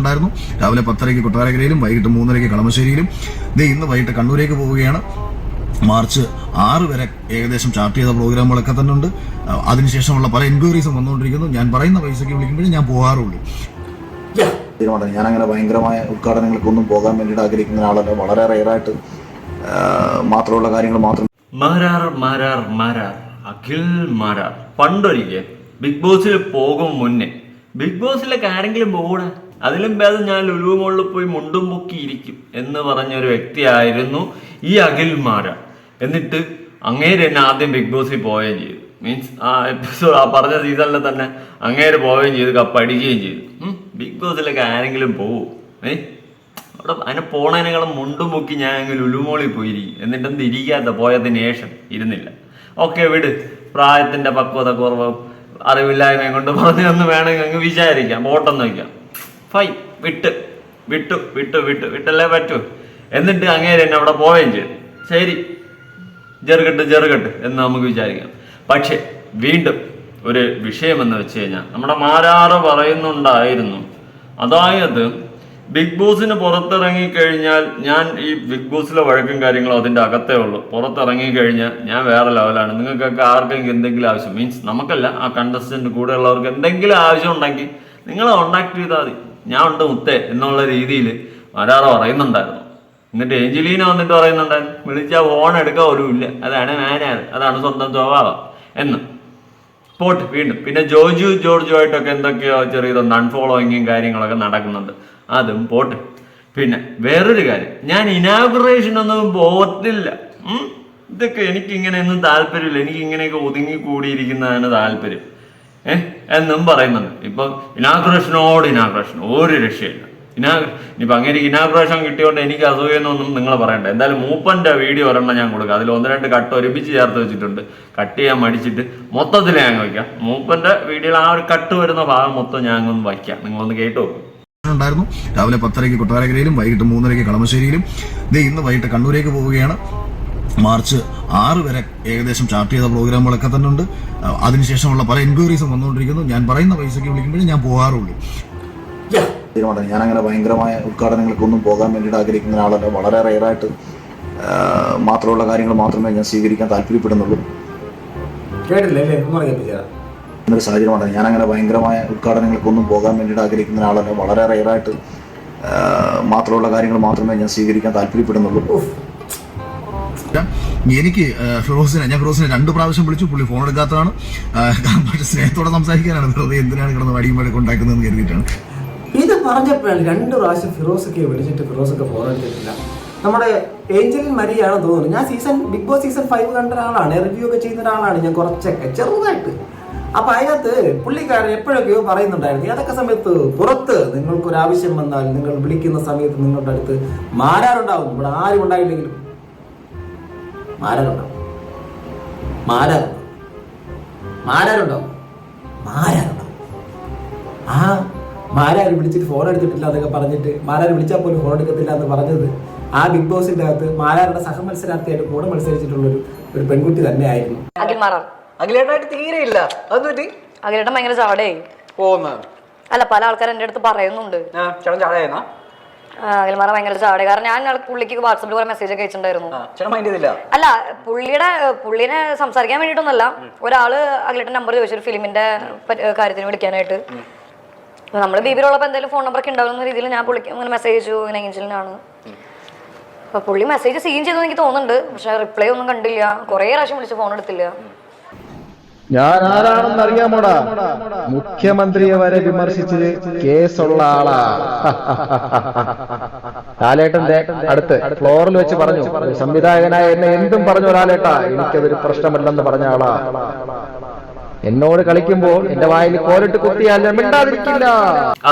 ഉണ്ടായിരുന്നു. രാവിലെ പത്തരയ്ക്ക് കൊട്ടാരക്കരയിലും വൈകിട്ട് മൂന്നരയ്ക്ക് കളമശ്ശേരിയിലും. ദേ ഇന്ന് വൈകിട്ട് കണ്ണൂരേക്ക് പോവുകയാണ്. മാർച്ച് ആറ് വരെ ഏകദേശം ചാർട്ട് ചെയ്ത പ്രോഗ്രാമുകളൊക്കെ തന്നെ ഉണ്ട് അതിനുശേഷമുള്ള പല എൻക്വയറീസും വന്നുകൊണ്ടിരിക്കുന്നു. ഞാൻ പറയുന്ന പൈസയ്ക്ക് വിളിക്കുമ്പോഴേ ഞാൻ പോകാറുള്ളൂ. തീരുമാനം ഞാൻ അങ്ങനെ ഭയങ്കരമായ ഉദ്ഘാടനങ്ങൾക്കൊന്നും പോകാൻ വേണ്ടിയിട്ട് ആഗ്രഹിക്കുന്ന ആളല്ല. വളരെ റയറായിട്ട് മാത്രമുള്ള കാര്യങ്ങൾ മാത്രം മാരാർ മാരാർ മാരാർ. അഖിൽ മാരാർ. പണ്ടൊരിക്കൽ ബിഗ് ബോസിൽ പോകും മുന്നേ. ബിഗ് ബോസിലേക്ക് ആരെങ്കിലും പോകൂടെ? അതിലും ഭേദം ഞാൻ ലുലു മോളിൽ പോയി മുണ്ടും പൊക്കി ഇരിക്കും എന്ന് പറഞ്ഞ ഒരു വ്യക്തിയായിരുന്നു ഈ അഖിൽ മാര. എന്നിട്ട് അങ്ങേര് എന്നെ ആദ്യം ബിഗ് ബോസിൽ പോവുകയും ചെയ്തു. മീൻസ് ആ എപ്പിസോഡ് ആ പറഞ്ഞ സീസണിൽ തന്നെ അങ്ങേര് പോവുകയും ചെയ്തു കപ്പടിക്കുകയും ചെയ്തു. ബിഗ് ബോസിലൊക്കെ ആരെങ്കിലും പോവൂ? ഏ? അവിടെ അതിനെ പോണതിനേക്കാളും മുണ്ടും പൊക്കി ഞാൻ അങ്ങ് ലുലുമോളിൽ പോയിരിക്കും. എന്നിട്ട് എന്ത് ഇരിക്കാത്ത പോയതിന് ശേഷം ഇരുന്നില്ല. ഓക്കെ വിട്. പ്രായത്തിന്റെ പക്വത കുറവും അറിവില്ലായ്മയും കൊണ്ട് പറഞ്ഞൊന്ന് വേണമെങ്കിൽ അങ്ങ് വിചാരിക്കാം. ബോട്ടം വയ്ക്കാം. ഫൈൻ വിട്ട്. വിട്ടു വിട്ടു വിട്ടു. വിട്ടല്ലേ പറ്റൂ. എന്നിട്ട് അങ്ങേര് എന്നെ അവിടെ പോവുകയും ചെയ്തു. ശരി. ചെറുകെട്ട് ചെറുകെട്ട് എന്ന് നമുക്ക് വിചാരിക്കാം. പക്ഷെ വീണ്ടും ഒരു വിഷയമെന്ന് വെച്ച് കഴിഞ്ഞാൽ നമ്മുടെ മാരാറ് പറയുന്നുണ്ടായിരുന്നു. അതായത് ബിഗ് ബോസിന് പുറത്തിറങ്ങി കഴിഞ്ഞാൽ ഞാൻ ഈ ബിഗ് ബോസിലെ വഴക്കും കാര്യങ്ങളും അതിന്റെ അകത്തേ ഉള്ളൂ. പുറത്തിറങ്ങി കഴിഞ്ഞാൽ ഞാൻ വേറെ ലെവലാണ്. നിങ്ങൾക്കൊക്കെ ആർക്കെങ്കിലും എന്തെങ്കിലും ആവശ്യം മീൻസ് നമുക്കല്ല ആ കണ്ടസ്റ്റന്റ് കൂടെയുള്ളവർക്ക് എന്തെങ്കിലും ആവശ്യം ഉണ്ടെങ്കിൽ നിങ്ങൾ കോണ്ടാക്ട് ചെയ്താൽ മതി. ഞാൻ ഉണ്ട് മുത്തേ എന്നുള്ള രീതിയിൽ മരാറ പറയുന്നുണ്ടായിരുന്നു. എന്നിട്ട് ഏഞ്ചലീന വന്നിട്ട് പറയുന്നുണ്ടായിരുന്നു വിളിച്ചാൽ ഫോൺ എടുക്കാൻ ഒരു ഇല്ല. അതാണ് മാനാറ് അതാണ് സ്വന്തം സ്വഭാവം എന്ന്. പോട്ട് വീണ്ടും. പിന്നെ ജോജു ജോർജു ആയിട്ടൊക്കെ എന്തൊക്കെയോ ചെറിയതൊന്ന് അൺഫോളോയിങ്ങും കാര്യങ്ങളൊക്കെ നടക്കുന്നുണ്ട്. അതും പോട്ട്. പിന്നെ വേറൊരു കാര്യം. ഞാൻ ഇനാഗുറേഷൻ ഒന്നും പോകത്തില്ല ഇതൊക്കെ എനിക്ക് ഇങ്ങനെയൊന്നും താല്പര്യമില്ല. എനിക്കിങ്ങനെയൊക്കെ ഒതുങ്ങി കൂടിയിരിക്കുന്നതാണ് താല്പര്യം. ഏഹ് എന്നും പറയുന്നുണ്ട്. ഇപ്പൊ ഇനാഗ്രേഷനോട് ഇനാഗ്രേഷൻ ഒരു രക്ഷയില്ല. ഇനാ ഇനിയിപ്പോൾ അങ്ങനെ ഇനാഗ്രേഷൻ കിട്ടിയോണ്ട് എനിക്ക് അസൂയെന്നൊന്നും നിങ്ങൾ പറയണ്ട. എന്തായാലും മൂപ്പന്റെ വീഡിയോ ഒരെണ്ണം ഞാൻ കൊടുക്കാം. അതിൽ ഒന്ന് രണ്ട് കട്ട് ഒരുമിച്ച് ചേർത്ത് വെച്ചിട്ടുണ്ട്. കട്ട് ചെയ്യാൻ മടിച്ചിട്ട് മൊത്തത്തിൽ ഞാൻ വയ്ക്കാം. മൂപ്പന്റെ വീഡിയോയിൽ ആ ഒരു കട്ട് വരുന്ന ഭാഗം മൊത്തം ഞാൻ ഒന്ന് വയ്ക്കാം. നിങ്ങളൊന്ന് കേട്ടു ഉണ്ടായിരുന്നു. രാവിലെ പത്തരയ്ക്ക് കൊട്ടാരക്കരയിലും വൈകിട്ട് മൂന്നരയ്ക്ക് കളമശ്ശേരിയിലും. ദേ ഇന്ന് വൈകിട്ട് കണ്ണൂരേക്ക് പോവുകയാണ്. മാർച്ച് ആറ് വരെ ഏകദേശം ചാർട്ട് ചെയ്ത പ്രോഗ്രാമുകളൊക്കെ തന്നെ ഉണ്ട് അതിനുശേഷമുള്ള പല എൻക്വയറീസും വന്നുകൊണ്ടിരിക്കുന്നു. ഞാൻ പറയുന്ന പൈസയ്ക്ക് വിളിക്കുമ്പോഴേ ഞാൻ പോകാറുള്ളൂ. തീരുമാനം. ഞാൻ അങ്ങനെ ഭയങ്കരമായ ഉദ്ഘാടനങ്ങൾക്കൊന്നും പോകാൻ വേണ്ടിയിട്ട് ആഗ്രഹിക്കുന്ന ആളല്ല വളരെ റെയറായിട്ട് മാത്രമുള്ള കാര്യങ്ങൾ മാത്രമേ ഞാൻ സ്വീകരിക്കാൻ താല്പര്യപ്പെടുന്നുള്ളൂ. കേട്ടില്ലേ? ഒന്നും എന്നൊരു സാഹചര്യമാണ് ഞാൻ അങ്ങനെ ഭയങ്കരമായ ഉദ്ഘാടനങ്ങൾക്കൊന്നും പോകാൻ വേണ്ടിയിട്ട് ആഗ്രഹിക്കുന്ന ആളല്ല വളരെ റെയറായിട്ട് മാത്രമുള്ള കാര്യങ്ങൾ മാത്രമേ ഞാൻ സ്വീകരിക്കാൻ താല്പര്യപ്പെടുന്നുള്ളൂ. എനിക്ക് ഫിറോസിനെ ഞാൻ ഫിറോസിനെ രണ്ട് പ്രാവശ്യം വിളിച്ചു പുള്ളി ഫോൺ എടുക്കാത്തതാണ്. പക്ഷേ സ്നേഹത്തോടെ സംസാരിക്കാനാണ് വെറുതെ എന്തിനാണ് കിടന്ന് വടിയും ഉണ്ടാക്കുന്നത് ഉണ്ടാക്കുന്നതെന്ന് കരുതിയിട്ടാണ്. ഇത് പറഞ്ഞപ്പോഴാണ് രണ്ട് പ്രാവശ്യം ഫിറോസൊക്കെ വിളിച്ചിട്ട് ഫിറോസൊക്കെ ഫോൺ എടുത്തിട്ടില്ല. നമ്മുടെ ഏഞ്ചലിൻ മരിയാണ് തോന്നുന്നു. ഞാൻ season Bigg Boss season five കണ്ട ഒരാളാണ്. റിവ്യൂ ഒക്കെ ചെയ്യുന്ന ഒരാളാണ് ഞാൻ കുറച്ചൊക്കെ ചെറുതായിട്ട്. അപ്പൊ അതിനകത്ത് പുള്ളിക്കാരൻ എപ്പോഴൊക്കെയോ പറയുന്നുണ്ടായിരുന്നു അതൊക്കെ സമയത്ത് പുറത്ത് നിങ്ങൾക്ക് ഒരു ആവശ്യം വന്നാൽ നിങ്ങൾ വിളിക്കുന്ന സമയത്ത് നിങ്ങളുടെ അടുത്ത് മാരാറുണ്ടാവും. ഇവിടെ ആരും ഉണ്ടായില്ലെങ്കിലും മാരാറുണ്ടാവും മാരാറുണ്ടാവും മാരാറുണ്ടാവും മാരാറുണ്ടാവും ആ മാരാര് വിളിച്ചിട്ട് ഫോൺ എടുത്തിട്ടില്ല എന്നൊക്കെ പറഞ്ഞിട്ട് മാരാര് വിളിച്ചാൽ പോലും ഫോൺ എടുക്കത്തില്ല എന്ന് പറഞ്ഞത് ആ ബിഗ് ബോസിന്റെ അകത്ത് മാരാരുടെ സഹമത്സരാർത്ഥിയായിട്ട് കൂടെ മത്സരിച്ചിട്ടുള്ള ഒരു ഒരു പെൺകുട്ടി തന്നെയായിരുന്നു. അഖിലേട്ടായിട്ട് തീരെ ഇല്ല. അത് പറ്റി? അഖിലേട്ടൻ ഭയങ്കര ചാടേ പോന്ന അല്ല പല ആൾക്കാർ എന്റെ അടുത്ത് പറയുന്നുണ്ട്. ചേട്ടൻ ചാടയായിരുന്നാ ആ, അഖിൽ ഭയങ്കര ചാടേ കാരണം ഞാൻ പുള്ളിക്ക് വാട്സപ്പിൽ കുറെ മെസ്സേജ് ഒക്കെ അയച്ചിട്ടുണ്ടായിരുന്നു. അല്ല പുള്ളിയുടെ പുള്ളിനെ സംസാരിക്കാൻ വേണ്ടിയിട്ടൊന്നല്ല ഒരാൾ അഖിലേട്ടൻ നമ്പർ ചോദിച്ചു ഒരു ഫിലിമിന്റെ കാര്യത്തിന് വിളിക്കാനായിട്ട്. നമ്മൾ ബീബിയിലുള്ളപ്പോൾ എന്തെങ്കിലും ഫോൺ നമ്പറൊക്കെ ഉണ്ടാവുന്ന രീതിയിൽ ഞാൻ പുള്ളിക്ക് ഇങ്ങനെ മെസ്സേജ് അയച്ചു. ഇങ്ങനെ ഏഞ്ചലിനാണ് അപ്പൊ പുള്ളി മെസ്സേജ് സീൻ ചെയ്തെന്ന് എനിക്ക് തോന്നുന്നുണ്ട്. പക്ഷെ റിപ്ലൈ ഒന്നും കണ്ടില്ല. കുറേ പ്രാവശ്യം വിളിച്ച് ഫോൺ എടുത്തില്ല. ഞാൻ ആരാണെന്ന് അറിയാമോടാ മുഖ്യമന്ത്രിയെ വരെ വിമർശിച്ച് കേസുള്ള ആളാ. ലാലേട്ടന്റെ അടുത്ത് ഫ്ലോറിൽ വെച്ച് പറഞ്ഞു സംവിധായകനായ എന്നെ എന്തും പറഞ്ഞു ലാലേട്ടാ. എനിക്കതൊരു പ്രശ്നമല്ലെന്ന് പറഞ്ഞ ആളാ. എന്നോട് കളിക്കുമ്പോൾ എന്റെ വായിൽ കോലിട്ട് കുത്തിയാൽ മിണ്ടാതിരിക്കില്ല.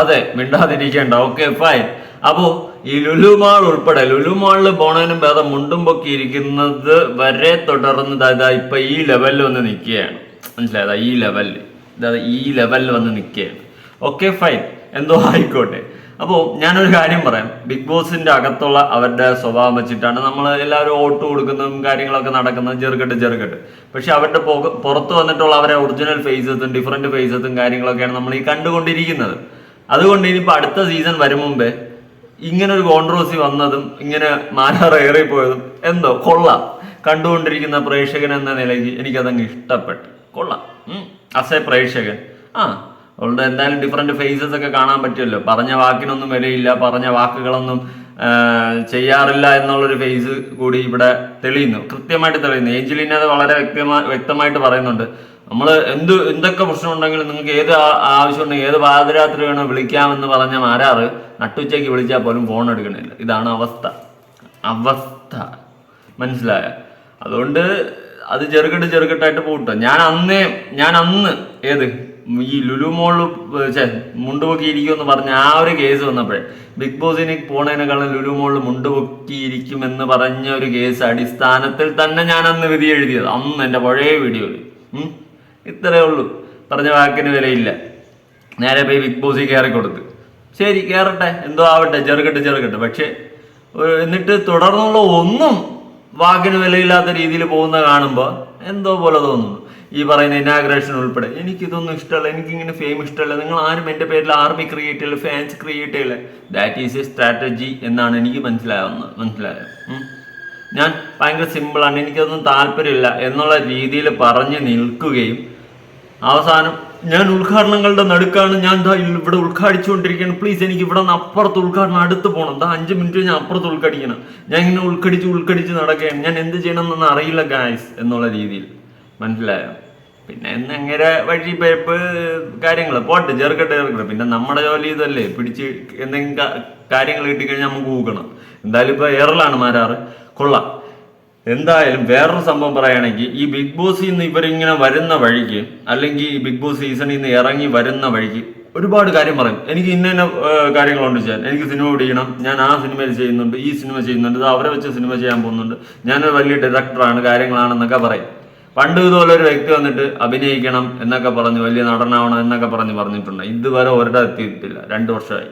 അതെ മിണ്ടാതിരിക്കണ്ട. ഓക്കെ ഫൈൻ അപ്പോ ഈ ലുലുമാൾ ഉൾപ്പെടെ ലുലുമാളിൽ പോണേനും ഭേദം മുണ്ടും പൊക്കി ഇരിക്കുന്നത് വരെ തുടർന്ന് ഇപ്പൊ ഈ ലെവലിൽ ഒന്ന് നിൽക്കുകയാണ്. മനസ്സിലായതാ ഈ ലെവലിൽ അതായത് ഈ ലെവലിൽ വന്ന് നിൽക്കുകയാണ് ഓക്കെ ഫൈൻ എന്തോ ആയിക്കോട്ടെ. അപ്പോൾ ഞാനൊരു കാര്യം പറയാം. ബിഗ് ബോസിന്റെ അകത്തുള്ള അവരുടെ സ്വഭാവം വെച്ചിട്ടാണ് നമ്മൾ എല്ലാവരും വോട്ട് കൊടുക്കുന്നതും കാര്യങ്ങളൊക്കെ നടക്കുന്നത് ചെറുകെട്ട് ചെറുകെട്ട്. പക്ഷെ അവരുടെ പുറത്ത് വന്നിട്ടുള്ള അവരെ ഒറിജിനൽ ഫേസസും ഡിഫറെന്റ് ഫേസസും കാര്യങ്ങളൊക്കെയാണ് നമ്മൾ ഈ കണ്ടുകൊണ്ടിരിക്കുന്നത്. അതുകൊണ്ട് ഇനിയിപ്പോൾ അടുത്ത സീസൺ വരും മുമ്പേ ഇങ്ങനെ ഒരു കോൺട്രവേഴ്സി വന്നതും ഇങ്ങനെ മാനാർ ഏറിപ്പോയതും എന്തോ കൊള്ളാം. കണ്ടുകൊണ്ടിരിക്കുന്ന പ്രേക്ഷകൻ എന്ന നിലയ്ക്ക് എനിക്കതങ്ങ് ഇഷ്ടപ്പെട്ടു. കൊള്ളാം. അസേ പ്രേക്ഷകൻ. ആ അതുകൊണ്ട് എന്തായാലും ഡിഫറെന്റ് ഫേസസ് ഒക്കെ കാണാൻ പറ്റുമല്ലോ. പറഞ്ഞ വാക്കിനൊന്നും വിലയില്ല പറഞ്ഞ വാക്കുകളൊന്നും ചെയ്യാറില്ല എന്നുള്ളൊരു ഫേസ് കൂടി ഇവിടെ തെളിയുന്നു. കൃത്യമായിട്ട് തെളിയുന്നു. ഏഞ്ചലിനെ അത് വളരെ വ്യക്തമായി വ്യക്തമായിട്ട് പറയുന്നുണ്ട്. നമ്മൾ എന്ത് എന്തൊക്കെ പ്രശ്നം ഉണ്ടെങ്കിലും നിങ്ങൾക്ക് ഏത് ആവശ്യം ഉണ്ടെങ്കിൽ ഏത് പാതിരാത്രി വേണോ വിളിക്കാമെന്ന് പറഞ്ഞ മാരാറ് നട്ടുച്ചയ്ക്ക് വിളിച്ചാൽ പോലും ഫോൺ എടുക്കണില്ല. ഇതാണ് അവസ്ഥ. അവസ്ഥ. മനസ്സിലായ? അതുകൊണ്ട് അത് ചെറുകെട്ട് ചെറുകെട്ടായിട്ട് പോകട്ടോ ഞാൻ അന്നേ ഞാൻ അന്ന് ഏത് ഈ ലുലു മോൾ മുണ്ടുപൊക്കി ഇരിക്കുമെന്ന് പറഞ്ഞ ആ ഒരു കേസ് വന്നപ്പോഴേ ബിഗ് ബോസിന് പോണേനെക്കാളും ലുലു മോൾ മുണ്ടുപൊക്കിയിരിക്കും ഇരിക്കുമെന്ന് പറഞ്ഞ ഒരു കേസ് അടിസ്ഥാനത്തിൽ തന്നെ ഞാൻ അന്ന് വിധി എഴുതിയത്. അന്ന് എന്റെ പഴയ വീഡിയോയിൽ. ഇത്രയേ ഉള്ളൂ. പറഞ്ഞ വാക്കിന് വിലയില്ല. നേരെ പോയി ബിഗ് ബോസിൽ കയറി കൊടുത്ത്. ശരി കയറട്ടെ. എന്തോ ആവട്ടെ ചെറുകെട്ട് ചെറുകെട്ട്. പക്ഷേ എന്നിട്ട് തുടർന്നുള്ള ഒന്നും വാക്കിന് വിലയില്ലാത്ത രീതിയിൽ പോകുന്ന കാണുമ്പോൾ എന്തോ പോലെ തോന്നുന്നു. ഈ പറയുന്ന ഇനാഗ്രേഷൻ ഉൾപ്പെടെ. എനിക്കിതൊന്നും ഇഷ്ടമല്ല. എനിക്കിങ്ങനെ ഫെയിം ഇഷ്ടമല്ല. നിങ്ങൾ ആരും എന്റെ പേരിൽ ആർമി ക്രിയേറ്റ് ചെയ്യില്ല ഫാൻസ് ക്രിയേറ്റ് ചെയ്യില്ല ദാറ്റ് ഈസ് എ സ്ട്രാറ്റജി എന്നാണ് എനിക്ക് മനസ്സിലാവുന്നത് മനസ്സിലായത്. ഞാൻ ഭയങ്കര സിമ്പിളാണ് എനിക്കതൊന്നും താല്പര്യമില്ല എന്നുള്ള രീതിയിൽ പറഞ്ഞ് നിൽക്കുകയും അവസാനം ഞാൻ ഉദ്ഘാടനങ്ങളുടെ നടുക്കാണ്. ഞാൻ ദാ ഇവിടെ ഉദ്ഘാടിച്ചുകൊണ്ടിരിക്കുകയാണ്. പ്ലീസ് എനിക്ക് ഇവിടെ നിന്ന് അപ്പുറത്ത് ഉദ്ഘാടനം അടുത്ത് പോകണം. ദാ അഞ്ച് മിനിറ്റ് ഞാൻ അപ്പുറത്ത് ഉൾക്കടിക്കണം ഞാൻ ഇങ്ങനെ ഉൾക്കടിച്ച് ഉൾക്കടിച്ച് നടക്കുകയാണ്. ഞാൻ എന്ത് ചെയ്യണം ചെയ്യണമെന്നൊന്നും അറിയില്ല ഗായ്സ് എന്നുള്ള രീതിയിൽ. മനസ്സിലായോ? പിന്നെ ഇന്ന് അങ്ങനെ വഴി പേപ്പ് കാര്യങ്ങൾ പോട്ടെ ചേർക്കട്ടെ ചേർക്കട്ടെ പിന്നെ നമ്മുടെ ജോലി ഇതല്ലേ. പിടിച്ച് എന്തെങ്കിലും കാര്യങ്ങൾ കിട്ടിക്കഴിഞ്ഞാൽ നമുക്ക് ഊക്കണം എന്തായാലും ഇപ്പോൾ എയറിലാണ് മാരാറ്. കൊള്ളാം. എന്തായാലും വേറൊരു സംഭവം പറയുകയാണെങ്കിൽ ഈ ബിഗ് ബോസിൽ നിന്ന് ഇവരിങ്ങനെ വരുന്ന വഴിക്ക് അല്ലെങ്കിൽ ഈ ബിഗ് ബോസ് സീസണിൽ നിന്ന് ഇറങ്ങി വരുന്ന വഴിക്ക് ഒരുപാട് കാര്യം പറയും. എനിക്ക് ഇന്ന ഇന്ന കാര്യങ്ങളുണ്ട് ചെയ്യാൻ. എനിക്ക് സിനിമ പിടിക്കണം. ഞാൻ ആ സിനിമയിൽ ചെയ്യുന്നുണ്ട് ഈ സിനിമ ചെയ്യുന്നുണ്ട് ഇത് അവരെ വെച്ച് സിനിമ ചെയ്യാൻ പോകുന്നുണ്ട്. ഞാനൊരു വലിയ ഡയറക്ടറാണ് കാര്യങ്ങളാണെന്നൊക്കെ പറയും. പണ്ട് ഇതുപോലെ ഒരു വ്യക്തി വന്നിട്ട് അഭിനയിക്കണം എന്നൊക്കെ പറഞ്ഞ് വലിയ നടനാവണം എന്നൊക്കെ പറഞ്ഞ് പറഞ്ഞിട്ടുണ്ട്. ഇതുവരെ ഒരിടം എത്തിയിട്ടില്ല. രണ്ടു വർഷമായി.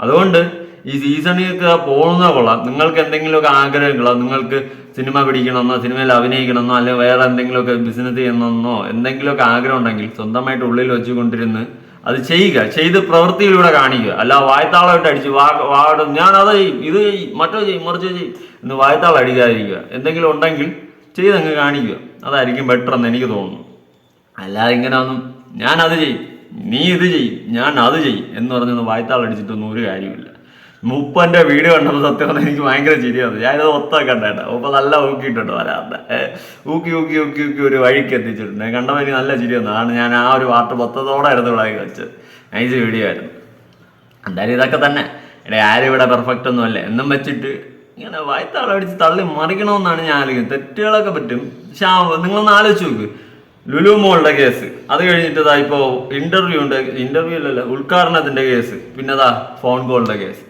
അതുകൊണ്ട് ഈ സീസണിലേക്ക് പോകുന്ന കൊള്ളാം. നിങ്ങൾക്ക് എന്തെങ്കിലുമൊക്കെ ആഗ്രഹങ്ങളോ നിങ്ങൾക്ക് സിനിമ പിടിക്കണമെന്നോ സിനിമയിൽ അഭിനയിക്കണമെന്നോ അല്ലെങ്കിൽ വേറെ എന്തെങ്കിലുമൊക്കെ ബിസിനസ് ചെയ്യണമെന്നോ എന്തെങ്കിലുമൊക്കെ ആഗ്രഹം ഉണ്ടെങ്കിൽ സ്വന്തമായിട്ട് ഉള്ളിൽ വെച്ചുകൊണ്ടിരുന്ന് അത് ചെയ്യുക. ചെയ്ത് പ്രവൃത്തിയിലൂടെ കാണിക്കുക. അല്ല വായത്താളമായിട്ട് അടിച്ച് വാ വാട് ചെയ്യും ഇത് മറ്റോ ചെയ്യും മറിച്ചോ ചെയ്യും എന്ന് വായത്താളം അടിക്കാതിരിക്കുക. എന്തെങ്കിലും ഉണ്ടെങ്കിൽ ചെയ്തങ്ങ് കാണിക്കുക. അതായിരിക്കും ബെറ്റർ എന്ന് എനിക്ക് തോന്നുന്നു. അല്ലാതെ ഇങ്ങനെ ഒന്നും ഞാനത് ചെയ്യും. നീ ഇത് ചെയ്യും ഞാൻ അത് ചെയ്യും എന്ന് പറഞ്ഞൊന്ന് വായ്ത്താൾ അടിച്ചിട്ടൊന്നും ഒരു കാര്യമില്ല മുപ്പന്റെ വീഡിയോ കണ്ടപ്പോൾ സത്യം എനിക്ക് ഭയങ്കര ചിരിയാണ് ഞാനത് ഒത്ത കണ്ടേട്ടാ ഒപ്പം നല്ല ഊക്കിയിട്ടുണ്ട് വരാറുണ്ട്. ഊക്കി ഊക്കി ഊക്കി ഊക്കി ഒരു വഴിക്ക് എത്തിച്ചിട്ടുണ്ട്. കണ്ടപ്പോൾ എനിക്ക് നല്ല ചിരി വന്നു. ഞാൻ ആ ഒരു വാർത്ത മൊത്തത്തോടെ എടുത്ത് ഇവിടെ വെച്ചത് നൈസ് വീഡിയോ ആയിരുന്നു. എന്തായാലും ഇതൊക്കെ തന്നെ. എടേ ആരും ഇവിടെ പെർഫെക്റ്റ് ഒന്നും അല്ലേ. എന്നും വെച്ചിട്ട് ഇങ്ങനെ വായത്താളം അടിച്ച് തള്ളി മറിക്കണമെന്നാണ് ഞാൻ ആലോചിക്കുന്നത്. തെറ്റുകളൊക്കെ പറ്റും. പക്ഷെ നിങ്ങളൊന്ന് ആലോചിച്ച് നോക്ക്. ലുലു മോളുടെ കേസ് അത് കഴിഞ്ഞിട്ട് ഇതാ ഇപ്പോൾ ഇന്റർവ്യൂ ഉണ്ട്. ഇന്റർവ്യൂ അല്ല ഉദ്ഘാടനത്തിന്റെ കേസ് പിന്നെ അതാ ഫോൺ കോളിന്റെ കേസ്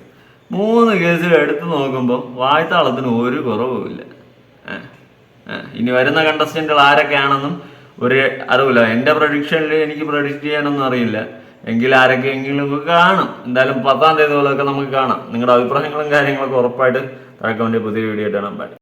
മൂന്ന് കേസിൽ എടുത്തു നോക്കുമ്പോൾ വായ്ത്താളത്തിന് ഒരു കുറവുമില്ല ഇനി വരുന്ന കണ്ടസ്റ്റന്റുകൾ ആരൊക്കെയാണെന്നും ഒരു അറിവില്ല. എന്റെ പ്രൊഡിക്ഷനിൽ എനിക്ക് പ്രൊഡിക്റ്റ് ചെയ്യാനൊന്നും അറിയില്ല. എങ്കിൽ ആരൊക്കെയെങ്കിലും കാണും. എന്തായാലും പത്താം തീയതി പോലൊക്കെ നമുക്ക് കാണാം. നിങ്ങളുടെ അഭിപ്രായങ്ങളും കാര്യങ്ങളൊക്കെ ഉറപ്പായിട്ട് താഴെ പുതിയ വീഡിയോ കാണാൻ പാടി